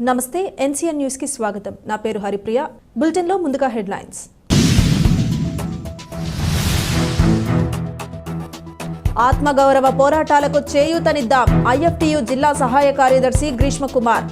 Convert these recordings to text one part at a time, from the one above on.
నమస్తే ఎన్సీఎన్ న్యూస్కి స్వాగతం. నా పేరు హరిప్రియ. బులెటిన్లో ముందుగా హెడ్లైన్స్. ఆత్మగౌరవ పోరాటాలకు చేయూతనిద్దాం ఐఎఫ్టియు జిల్లా సహాయ కార్యదర్శి గ్రీష్మ కుమార్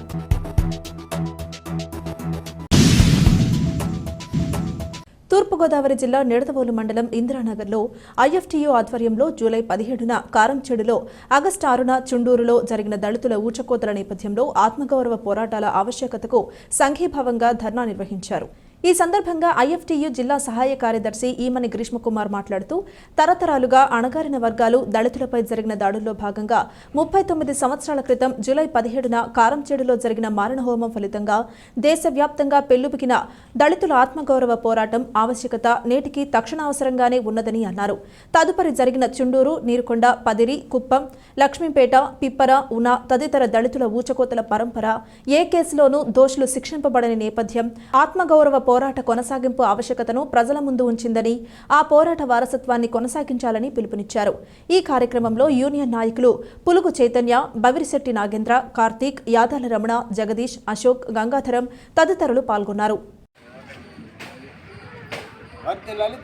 తూర్పుగోదావరి జిల్లా నిడదవోలు మండలం ఇందిరానగర్లో ఐఎఫ్టీయూ ఆధ్వర్యంలో జూలై పదిహేడున కారంచెడులో ఆగస్టు ఆరున చుండూరులో జరిగిన దళితుల ఊచకోతల నేపథ్యంలో ఆత్మగౌరవ పోరాటాల ఆవశ్యకతకు సంఘీభావంగా ధర్నా నిర్వహించారు. ఈ సందర్భంగా ఐఎఫ్టీయూ జిల్లా సహాయ కార్యదర్శి ఈమని గ్రీష్మకుమార్ మాట్లాడుతూ తరతరాలుగా అణగారిన వర్గాలు దళితులపై జరిగిన దాడుల్లో భాగంగా ముప్పై తొమ్మిది సంవత్సరాల క్రితం జూలై పదిహేడున కారంచేడులో జరిగిన మారణహోమం ఫలితంగా దేశవ్యాప్తంగా పెళ్ళుబికిన దళితుల ఆత్మగౌరవ పోరాటం ఆవశ్యకత నేటికి తక్షణావసరంగానే ఉన్నదని అన్నారు. తదుపరి జరిగిన చుండూరు నీరుకొండ పదిరి కుప్పం లక్ష్మీపేట పిప్పర ఉన తదితర దళితుల ఊచకోతల పరంపర ఏ కేసులోనూ దోషులు శిక్షింపబడని నేపథ్యం ఆత్మగౌరవ పోరాట కొనసాగింపు ఆవశ్యకతను ప్రజల ముందు ఉంచిందని ఆ పోరాట వారసత్వాన్ని కొనసాగించాలని పిలుపునిచ్చారు. ఈ కార్యక్రమంలో యూనియన్ నాయకులు పులుగు చైతన్య బవిరిశెట్టి నాగేంద్ర కార్తీక్ యాదాల రమణ జగదీష్ అశోక్ గంగాధరం తదితరులు పాల్గొన్నారు.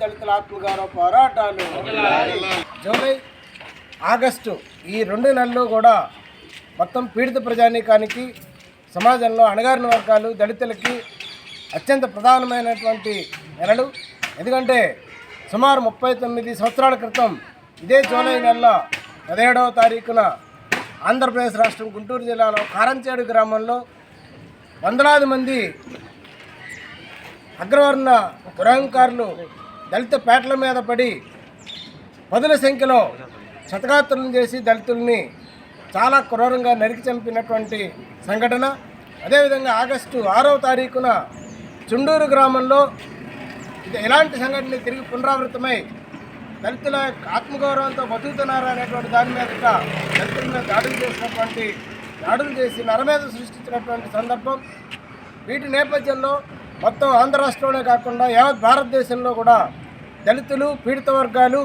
దళితుల పోరాటాలు. జూలై ఆగస్టు ఈ రెండు నెలలు కూడా మొత్తం పీడిత ప్రజానీకానికి సమాజంలో అణగారిన వర్గాలు దళితులకి అత్యంత ప్రధానమైనటువంటి నెలలు. ఎందుకంటే సుమారు ముప్పై తొమ్మిది సంవత్సరాల క్రితం ఇదే జూలై నెల పదిహేడవ తారీఖున ఆంధ్రప్రదేశ్ రాష్ట్రం గుంటూరు జిల్లాలో కారంచేడు గ్రామంలో వందలాది మంది అగ్రవర్ణ దురహంకారులు దళిత పేటల మీద పడి పదుల సంఖ్యలో శతగాత్రులను చేసి దళితుల్ని చాలా క్రూరంగా నరికి చంపినటువంటి సంఘటన. అదేవిధంగా ఆగస్టు ఆరవ తారీఖున చుండూరు గ్రామంలో ఇది ఎలాంటి సంఘటనలు తిరిగి పునరావృతమై దళితుల ఆత్మగౌరవంతో బతుకుతున్నారు అనేటువంటి దాని మీద దళితుల మీద దాడులు చేసినటువంటి దాడులు చేసి నరమేధ సృష్టించినటువంటి సందర్భం. వీటి నేపథ్యంలో మొత్తం ఆంధ్ర రాష్ట్రంలోనే కాకుండా యావత్ భారతదేశంలో కూడా దళితులు పీడిత వర్గాలు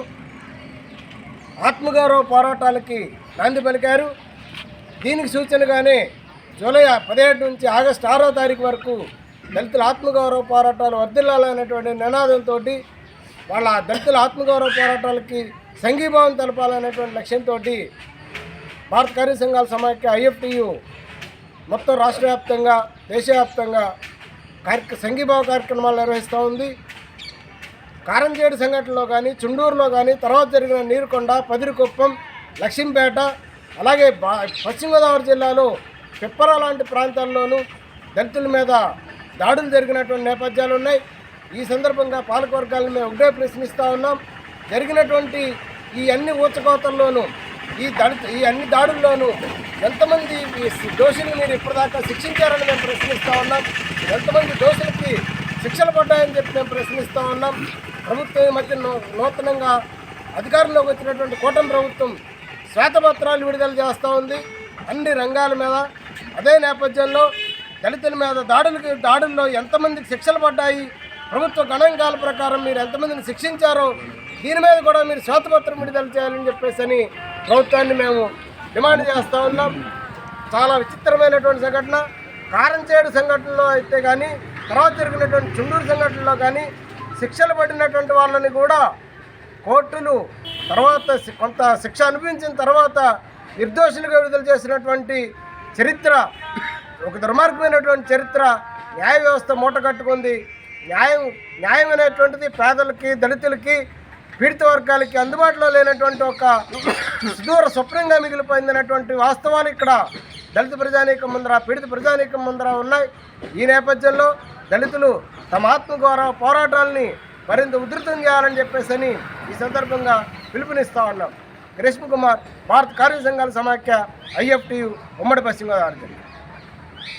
ఆత్మగౌరవ పోరాటాలకి నాంది పలికారు. దీనికి సూచనగానే జూలై పదిహేడు నుంచి ఆగస్టు ఆరో తారీఖు వరకు దళితుల ఆత్మగౌరవ పోరాటాలు వర్ధిల్లాలనేటువంటి నినాదంతో వాళ్ళ దళితుల ఆత్మగౌరవ పోరాటాలకి సంఘీభావం తెలపాలనేటువంటి లక్ష్యంతో భారత కార్య సంఘాల సమాఖ్య ఐఎఫ్టియు మొత్తం రాష్ట్ర వ్యాప్తంగా దేశవ్యాప్తంగా కార్య సంఘీభావ కార్యక్రమాలు నిర్వహిస్తూ ఉంది. కారంచేడు సంఘటనలో కానీ చుండూరులో కానీ తర్వాత జరిగిన నీరుకొండ పదిరికొప్పం లక్ష్మీపేట అలాగే పశ్చిమ గోదావరి జిల్లాలో పిప్పర లాంటి ప్రాంతాల్లోనూ దళితుల మీద దాడులు జరిగినటువంటి నేపథ్యాలు ఉన్నాయి. ఈ సందర్భంగా పాలకవర్గాలను మేము ఒకటే ప్రశ్నిస్తూ ఉన్నాం. జరిగినటువంటి ఈ అన్ని ఊచకోతల్లోనూ ఈ దళిత ఈ అన్ని దాడుల్లోనూ ఎంతమంది దోషులు మీరు ఇప్పటిదాకా శిక్షించారని మేము ప్రశ్నిస్తూ ఉన్నాం. ఎంతమంది దోషులకి శిక్షలు పడ్డాయని చెప్పి మేము ప్రశ్నిస్తూ ఉన్నాం. ప్రభుత్వం ఈ మధ్య నూ- నూతనంగా అధికారంలోకి వచ్చినటువంటి కూటమి ప్రభుత్వం శ్వేతపత్రాలు విడుదల చేస్తూ ఉంది. అన్ని రంగాల మీద. అదే నేపథ్యంలో దళితుల మీద దాడులకి దాడుల్లో ఎంతమందికి శిక్షలు పడ్డాయి? ప్రభుత్వ గణాంకాల ప్రకారం మీరు ఎంతమందిని శిక్షించారో దీని మీద కూడా మీరు శ్వేతపత్రం విడుదల చేయాలని చెప్పేసి అని ప్రభుత్వాన్ని మేము డిమాండ్ చేస్తూ ఉన్నాం. చాలా విచిత్రమైనటువంటి సంఘటన. కారంచేడు సంఘటనలో అయితే కానీ తర్వాత జరిగినటువంటి చుండూరు సంఘటనలో కానీ శిక్షలు పడినటువంటి వాళ్ళని కూడా కోర్టులు తర్వాత కొంత శిక్ష అనిపించిన తర్వాత నిర్దోషులుగా విడుదల చేసినటువంటి చరిత్ర ఒక దుర్మార్గమైనటువంటి చరిత్ర న్యాయ వ్యవస్థ మూట కట్టుకుంది. న్యాయం న్యాయం అనేటువంటిది పేదలకి దళితులకి పీడిత వర్గాలకి అందుబాటులో లేనటువంటి ఒక సుదూర స్వప్నంగా మిగిలిపోయింది అనేటువంటి వాస్తవాలు ఇక్కడ దళిత ప్రజానీకం ముందర పీడిత ప్రజానీకం ముందర ఉన్నాయి. ఈ నేపథ్యంలో దళితులు తమ ఆత్మగౌరవ పోరాటాలని మరింత ఉధృతం చేయాలని చెప్పేసి ఈ సందర్భంగా పిలుపునిస్తా ఉన్నాం. గ్రీష్మ కుమార్ భారత కార్య సంఘాల సమాఖ్య ఐఎఫ్టియు ఉమ్మడి పశ్చిమ గోదావరి జిల్లా.